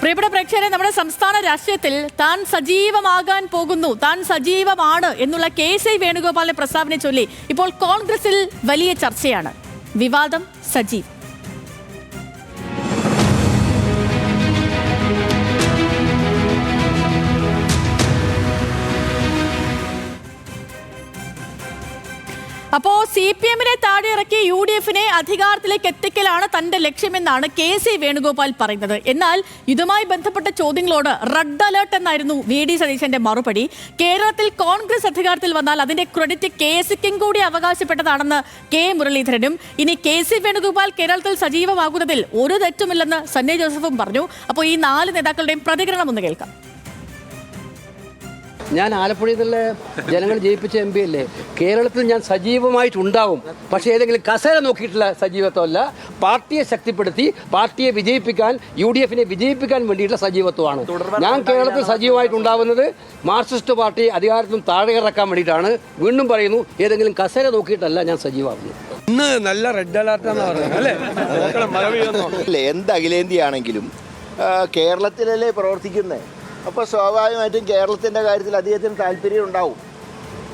പ്രിയപ്പെട്ട പ്രേക്ഷകരെ നമ്മുടെ സംസ്ഥാന രാഷ്ട്രീയത്തിൽ താൻ സജീവമാകാൻ പോകുന്നു താൻ സജീവമാണ് എന്നുള്ള കെ സി വേണുഗോപാലിന്റെ പ്രസ്താവനയെ ചൊല്ലി ഇപ്പോൾ കോൺഗ്രസിൽ വലിയ ചർച്ചയാണ്. വിവാദം സജീവ്. സി പി എമ്മിനെ താഴെ ഇറക്കി യു ഡി എഫിനെ അധികാരത്തിലേക്ക് എത്തിക്കലാണ് തന്റെ ലക്ഷ്യമെന്നാണ് കെ സി വേണുഗോപാൽ പറയുന്നത്. എന്നാൽ ഇതുമായി ബന്ധപ്പെട്ട ചോദ്യങ്ങളോട് റെഡ് അലേർട്ട് എന്നായിരുന്നു വി ഡി സതീശന്റെ മറുപടി. കേരളത്തിൽ കോൺഗ്രസ് അധികാരത്തിൽ വന്നാൽ അതിന്റെ ക്രെഡിറ്റ് കെ സിക്കും കൂടി അവകാശപ്പെട്ടതാണെന്ന് കെ മുരളീധരനും. ഇനി കെ സി വേണുഗോപാൽ കേരളത്തിൽ സജീവമാകുന്നതിൽ ഒരു തെറ്റുമില്ലെന്ന് സണ്ണി ജോസഫും പറഞ്ഞു. അപ്പോൾ ഈ നാല് നേതാക്കളുടെയും പ്രതികരണം ഒന്ന് കേൾക്കാം. ഞാൻ ആലപ്പുഴയിൽ നിന്നുള്ള ജനങ്ങൾ ജയിപ്പിച്ച എം പി അല്ലേ? കേരളത്തിൽ ഞാൻ സജീവമായിട്ടുണ്ടാവും. പക്ഷേ ഏതെങ്കിലും കസേര നോക്കിയിട്ടുള്ള സജീവത്വമല്ല. പാർട്ടിയെ ശക്തിപ്പെടുത്തി പാർട്ടിയെ വിജയിപ്പിക്കാൻ യു ഡി എഫിനെ വിജയിപ്പിക്കാൻ വേണ്ടിയിട്ടുള്ള സജീവത്വമാണ്. ഞാൻ കേരളത്തിൽ സജീവമായിട്ടുണ്ടാവുന്നത് മാർക്സിസ്റ്റ് പാർട്ടി അധികാരത്തിൽ നിന്ന് താഴെ ഇറക്കാൻ വേണ്ടിയിട്ടാണ്. വീണ്ടും പറയുന്നു ഏതെങ്കിലും കസേര നോക്കിയിട്ടല്ല ഞാൻ സജീവമാകുന്നത് ഇന്ന് നല്ല റെഡ് അലർട്ടാന്ന് പറയുന്നത് അല്ലേ? എന്ത് അഖിലേന്ത്യയാണെങ്കിലും കേരളത്തിലല്ലേ പ്രവർത്തിക്കുന്നത് അപ്പോൾ സ്വാഭാവികമായിട്ടും കേരളത്തിന്റെ കാര്യത്തിൽ അദ്ദേഹത്തിന് താല്പര്യം ഉണ്ടാവും.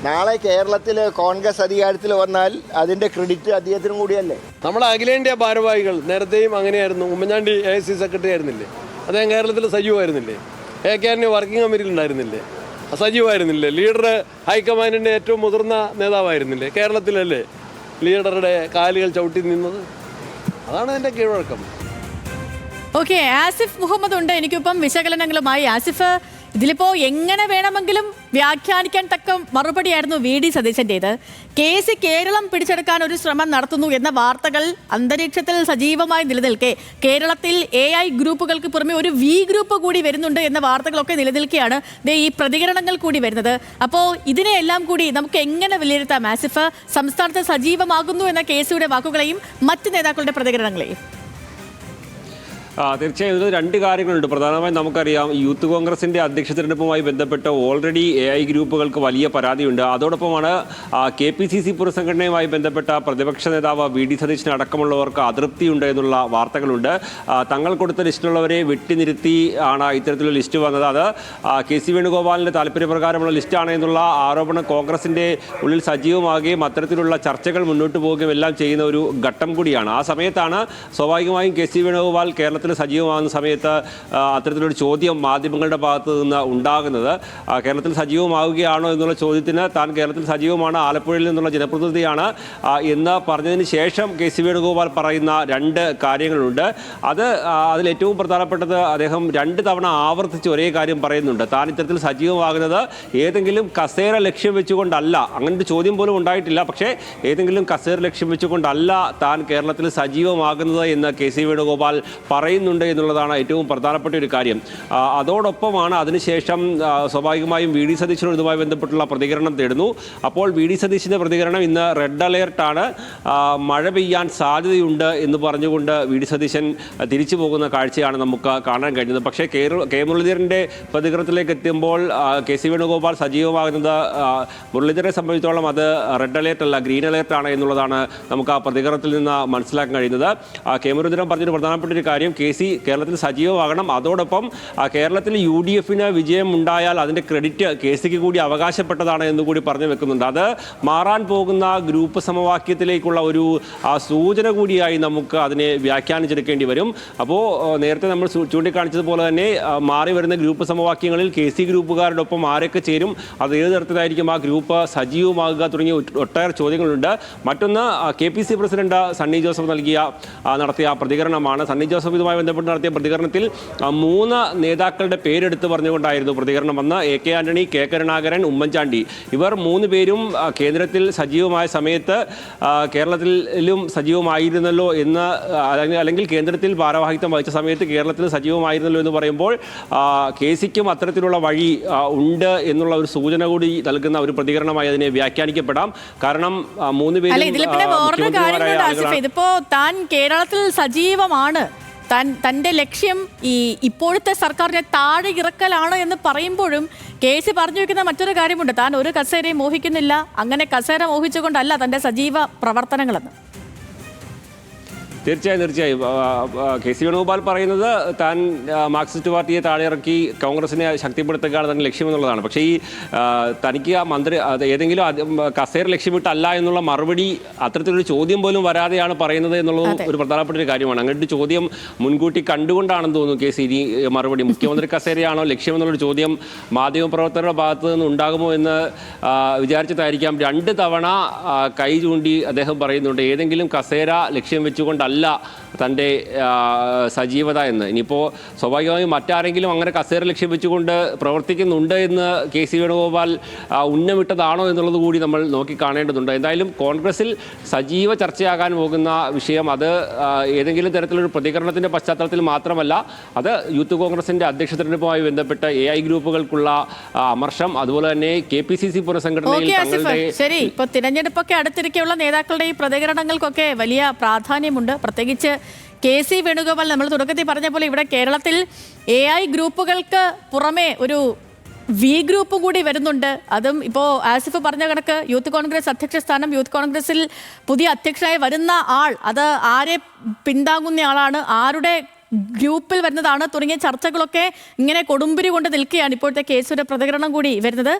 നാളെ കേരളത്തിൽ കോൺഗ്രസ് അധികാരത്തിൽ വന്നാൽ അതിന്റെ ക്രെഡിറ്റ് അദ്ദേഹത്തിനും കൂടിയല്ലേ? നമ്മുടെ അഖിലേന്ത്യാ ഭാരവാഹികൾ നേരത്തെയും അങ്ങനെയായിരുന്നു. ഉമ്മൻചാണ്ടി എ സി സെക്രട്ടറി ആയിരുന്നില്ലേ? അദ്ദേഹം കേരളത്തിൽ സജീവമായിരുന്നില്ലേ എ കെ ആറിന് വർക്കിംഗ് കമ്മിറ്റിയിൽ ഉണ്ടായിരുന്നില്ലേ? സജീവമായിരുന്നില്ലേ ലീഡർ ഹൈക്കമാൻഡിന്റെ ഏറ്റവും മുതിർന്ന നേതാവായിരുന്നില്ലേ? കേരളത്തിലല്ലേ ലീഡറുടെ കാലുകൾ ചവിട്ടി നിന്നത്? അതാണ് എന്റെ കീഴ്വഴക്കം ഓക്കെ ആസിഫ് മുഹമ്മദ് ഉണ്ട്. എനിക്കിപ്പം വിശകലനങ്ങളുമായി. ആസിഫ് ഇതിലിപ്പോ എങ്ങനെ വേണമെങ്കിലും വ്യാഖ്യാനിക്കാൻ തക്ക മറുപടിയായിരുന്നു വി ഡി സതീശന്റേത്. കേസ് കേരളം പിടിച്ചെടുക്കാൻ ഒരു ശ്രമം നടത്തുന്നു എന്ന വാർത്തകൾ അന്തരീക്ഷത്തിൽ സജീവമായി നിലനിൽക്കെ. കേരളത്തിൽ എ ഐ ഗ്രൂപ്പുകൾക്ക് പുറമെ ഒരു വി ഗ്രൂപ്പ് കൂടി വരുന്നുണ്ട് എന്ന വാർത്തകളൊക്കെ നിലനിൽക്കുകയാണ് ഈ പ്രതികരണങ്ങൾ കൂടി വരുന്നത്. അപ്പോൾ ഇതിനെയെല്ലാം കൂടി നമുക്ക് എങ്ങനെ വിലയിരുത്താം? ആസിഫ് സംസ്ഥാനത്ത് സജീവമാകുന്നു എന്ന കേസിയുടെ വാക്കുകളെയും മറ്റ് നേതാക്കളുടെ പ്രതികരണങ്ങളെയും. തീർച്ചയായും ഇതിൽ രണ്ട് കാര്യങ്ങളുണ്ട്. പ്രധാനമായും നമുക്കറിയാം യൂത്ത് കോൺഗ്രസിന്റെ അധ്യക്ഷ തിരഞ്ഞെടുപ്പുമായി ബന്ധപ്പെട്ട് ഓൾറെഡി എ ഐ ഗ്രൂപ്പുകൾക്ക് വലിയ പരാതിയുണ്ട്. അതോടൊപ്പമാണ് കെ പി സി സി പുനഃസംഘടനയുമായി ബന്ധപ്പെട്ട പ്രതിപക്ഷ നേതാവ് വി ഡി സതീശൻ അടക്കമുള്ളവർക്ക് അതൃപ്തിയുണ്ട് എന്നുള്ള വാർത്തകളുണ്ട്. തങ്ങൾ കൊടുത്ത ലിസ്റ്റിലുള്ളവരെ വെട്ടിനിരുത്തി ആണ് ഇത്തരത്തിലുള്ള ലിസ്റ്റ് വന്നത്. അത് കെ സി വേണുഗോപാലിന്റെ താല്പര്യപ്രകാരമുള്ള ലിസ്റ്റാണ് എന്നുള്ള ആരോപണം കോൺഗ്രസിന്റെ ഉള്ളിൽ സജീവമാകുകയും അത്തരത്തിലുള്ള ചർച്ചകൾ മുന്നോട്ട് പോവുകയും എല്ലാം ചെയ്യുന്ന ഒരു ഘട്ടം കൂടിയാണ്. ആ സമയത്താണ് സ്വാഭാവികമായും കെ സി വേണുഗോപാൽ കേരളത്തിൽ സജീവമാകുന്ന സമയത്ത് അത്തരത്തിലൊരു ചോദ്യം മാധ്യമങ്ങളുടെ ഭാഗത്ത് നിന്ന് ഉണ്ടാകുന്നത്. കേരളത്തിൽ സജീവമാവുകയാണോ എന്നുള്ള ചോദ്യത്തിന് താൻ കേരളത്തിൽ സജീവമാണ് ആലപ്പുഴയിൽ നിന്നുള്ള ജനപ്രതിനിധിയാണ്. എന്ന് പറഞ്ഞതിന് ശേഷം കെ സി വേണുഗോപാൽ പറയുന്ന രണ്ട് കാര്യങ്ങളുണ്ട്. അത് അതിലേറ്റവും പ്രധാനപ്പെട്ടത് അദ്ദേഹം രണ്ട് തവണ ആവർത്തിച്ച് ഒരേ കാര്യം പറയുന്നുണ്ട്. താൻ ഇത്തരത്തിൽ സജീവമാകുന്നത് ഏതെങ്കിലും കസേര ലക്ഷ്യം വെച്ചുകൊണ്ടല്ല. അങ്ങനൊരു ചോദ്യം പോലും ഉണ്ടായിട്ടില്ല. പക്ഷേ ഏതെങ്കിലും കസേര ലക്ഷ്യം വെച്ചുകൊണ്ടല്ല താൻ കേരളത്തിൽ സജീവമാകുന്നത് എന്ന് കെ സി വേണുഗോപാൽ പറയുന്നുണ്ട് എന്നുള്ളതാണ് ഏറ്റവും പ്രധാനപ്പെട്ട ഒരു കാര്യം. അതോടൊപ്പമാണ് അതിനുശേഷം സ്വാഭാവികമായും വി ഡി സതീശനും ഇതുമായി ബന്ധപ്പെട്ടുള്ള പ്രതികരണം തേടുന്നു. അപ്പോൾ വി ഡി സതീശിന്റെ പ്രതികരണം ഇന്ന് റെഡ് അലേർട്ടാണ് മഴ പെയ്യാൻ സാധ്യതയുണ്ട് എന്ന് പറഞ്ഞുകൊണ്ട് വി ഡി സതീശൻ തിരിച്ചു പോകുന്ന കാഴ്ചയാണ് നമുക്ക് കാണാൻ കഴിഞ്ഞത്. പക്ഷേ കെ കെ മുരളീധരന്റെ പ്രതികരണത്തിലേക്ക് എത്തുമ്പോൾ കെ സി വേണുഗോപാൽ സജീവമാകുന്നത് മുരളീധരനെ സംബന്ധിച്ചോളം അത് റെഡ് അലേർട്ട് അല്ല ഗ്രീൻ അലേർട്ട് ആണ് എന്നുള്ളതാണ് നമുക്ക് ആ പ്രതികരണത്തിൽ നിന്ന് മനസ്സിലാക്കാൻ കഴിയുന്നത്. കെ മുരളീധരൻ പറഞ്ഞൊരു പ്രധാനപ്പെട്ട ഒരു കാര്യം കെ സി കേരളത്തിൽ സജീവമാകണം. അതോടൊപ്പം കേരളത്തിൽ യു ഡി എഫിന് വിജയം ഉണ്ടായാൽ അതിന്റെ ക്രെഡിറ്റ് കെ സിക്ക് കൂടി അവകാശപ്പെട്ടതാണ് എന്ന് കൂടി പറഞ്ഞു വെക്കുന്നുണ്ട്. അത് മാറാൻ പോകുന്ന ഗ്രൂപ്പ് സമവാക്യത്തിലേക്കുള്ള ഒരു സൂചന കൂടിയായി നമുക്ക് അതിനെ വ്യാഖ്യാനിച്ചെടുക്കേണ്ടി വരും. അപ്പോൾ നേരത്തെ നമ്മൾ ചൂണ്ടിക്കാണിച്ചതുപോലെ തന്നെ മാറി വരുന്ന ഗ്രൂപ്പ് സമവാക്യങ്ങളിൽ കെ സി ഗ്രൂപ്പുകാരോടൊപ്പം ആരൊക്കെ ചേരും അത് ഏത് തരത്തിലായിരിക്കും ആ ഗ്രൂപ്പ് സജീവമാകുക തുടങ്ങിയ ഒട്ടേറെ ചോദ്യങ്ങളുണ്ട്. മറ്റൊന്ന് K P C president Sunny Joseph നൽകിയ നടത്തിയ പ്രതികരണമാണ്. സണ്ണി ജോസഫ് ഇതുമായി ബന്ധപ്പെട്ട് നടത്തിയ പ്രതികരണത്തിൽ മൂന്ന് നേതാക്കളുടെ പേരെടുത്ത് പറഞ്ഞുകൊണ്ടായിരുന്നു പ്രതികരണം വന്ന A K Antony K Karunakaran Oommen Chandy. ഇവർ മൂന്ന് പേരും കേന്ദ്രത്തിൽ സജീവമായ സമയത്ത് കേരളത്തിലും സജീവമായിരുന്നല്ലോ എന്ന് അല്ലെങ്കിൽ- കേന്ദ്രത്തിൽ ഭാരവാഹിത്വം വഹിച്ച സമയത്ത് കേരളത്തിൽ സജീവമായിരുന്നല്ലോ എന്ന് പറയുമ്പോൾ കെ സിക്കും അത്തരത്തിലുള്ള വഴി ഉണ്ട് എന്നുള്ള ഒരു സൂചന കൂടി നൽകുന്ന ഒരു പ്രതികരണമായി അതിനെ വ്യാഖ്യാനിക്കപ്പെടാം. കാരണം മൂന്ന് പേര്. ഇതിപ്പോ താൻ കേരളത്തിൽ സജീവമാണ്. താൻ തന്റെ ലക്ഷ്യം ഈ ഇപ്പോഴത്തെ സർക്കാരിനെ താഴെ ഇറക്കലാണ് എന്ന് പറയുമ്പോഴും കെ സി പറഞ്ഞു വെക്കുന്ന മറ്റൊരു കാര്യമുണ്ട്. താൻ ഒരു കസേരയും മോഹിക്കുന്നില്ല. അങ്ങനെ കസേര മോഹിച്ചുകൊണ്ടല്ല തന്റെ സജീവ പ്രവർത്തനങ്ങളെന്ന്. തീർച്ചയായും തീർച്ചയായും. കെ സി വേണുഗോപാൽ പറയുന്നത് താൻ മാർക്സിസ്റ്റ് പാർട്ടിയെ താഴെയിറക്കി കോൺഗ്രസിനെ ശക്തിപ്പെടുത്തുകയാണ് തന്നെ ലക്ഷ്യമെന്നുള്ളതാണ്. പക്ഷേ ഈ തനിക്ക് ആ മന്ത്രി അത് ഏതെങ്കിലും കസേര ലക്ഷ്യമിട്ടല്ല എന്നുള്ള മറുപടി അത്തരത്തിലൊരു ചോദ്യം പോലും വരാതെയാണ് പറയുന്നത് എന്നുള്ളത് ഒരു പ്രധാനപ്പെട്ട ഒരു കാര്യമാണ്. അങ്ങനെ ഒരു ചോദ്യം മുൻകൂട്ടി കണ്ടുകൊണ്ടാണെന്ന് തോന്നുന്നു കെ സി ഇനി മറുപടി. മുഖ്യമന്ത്രി കസേരയാണോ ലക്ഷ്യമെന്നുള്ളൊരു ചോദ്യം മാധ്യമപ്രവർത്തകരുടെ ഭാഗത്തു നിന്ന് ഉണ്ടാകുമോ എന്ന് വിചാരിച്ചതായിരിക്കാം രണ്ട് തവണ കൈ ചൂണ്ടി അദ്ദേഹം പറയുന്നുണ്ട്. ഏതെങ്കിലും കസേര ലക്ഷ്യം വെച്ചുകൊണ്ടല്ല തന്റെ ആ, സജീവത എന്ന്. ഇനിയിപ്പോൾ സ്വാഭാവികമായും മറ്റാരെങ്കിലും അങ്ങനെ കസേര ലക്ഷ്യപ്പിച്ചുകൊണ്ട് പ്രവർത്തിക്കുന്നുണ്ട് എന്ന് കെ സി വേണുഗോപാൽ ഉന്നമിട്ടതാണോ എന്നുള്ളത് കൂടി നമ്മൾ നോക്കി കാണേണ്ടതുണ്ട് എന്തായാലും കോൺഗ്രസിൽ സജീവ ചർച്ചയാകാൻ പോകുന്ന വിഷയം അത് ഏതെങ്കിലും തരത്തിലൊരു പ്രതികരണത്തിന്റെ പശ്ചാത്തലത്തിൽ മാത്രമല്ല അത് യൂത്ത് കോൺഗ്രസിന്റെ അധ്യക്ഷ തെരഞ്ഞെടുപ്പുമായി ബന്ധപ്പെട്ട എ ഐ ഗ്രൂപ്പുകൾക്കുള്ള അമർഷം അതുപോലെ തന്നെ കെ പി സി സി പുനഃസംഘടനയിൽ ശരി. ഇപ്പൊ തിരഞ്ഞെടുപ്പൊക്കെ അടുത്തിരിക്കെയുള്ള നേതാക്കളുടെ ഈ പ്രതികരണങ്ങൾക്കൊക്കെ വലിയ പ്രാധാന്യമുണ്ട്. പ്രത്യേകിച്ച് കെ സി വേണുഗോപാൽ നമ്മൾ തുടക്കത്തിൽ പറഞ്ഞ പോലെ ഇവിടെ കേരളത്തിൽ എ ഐ ഗ്രൂപ്പുകൾക്ക് പുറമേ ഒരു വി ഗ്രൂപ്പും കൂടി വരുന്നുണ്ട്. അതും ഇപ്പോൾ ആസിഫ് പറഞ്ഞ കണക്ക് യൂത്ത് കോൺഗ്രസ് അധ്യക്ഷ സ്ഥാനം യൂത്ത് കോൺഗ്രസിൽ പുതിയ അധ്യക്ഷനായി വരുന്ന ആൾ അത് ആരെ പിന്താങ്ങുന്ന ആളാണ് ആരുടെ ഗ്രൂപ്പിൽ വരുന്നതാണ് തുടങ്ങിയ ചർച്ചകളൊക്കെ ഇങ്ങനെ കൊടുമ്പിരി കൊണ്ട് നിൽക്കുകയാണ് ഇപ്പോഴത്തെ കേസിന്റെ പ്രതികരണം കൂടി വരുന്നത്.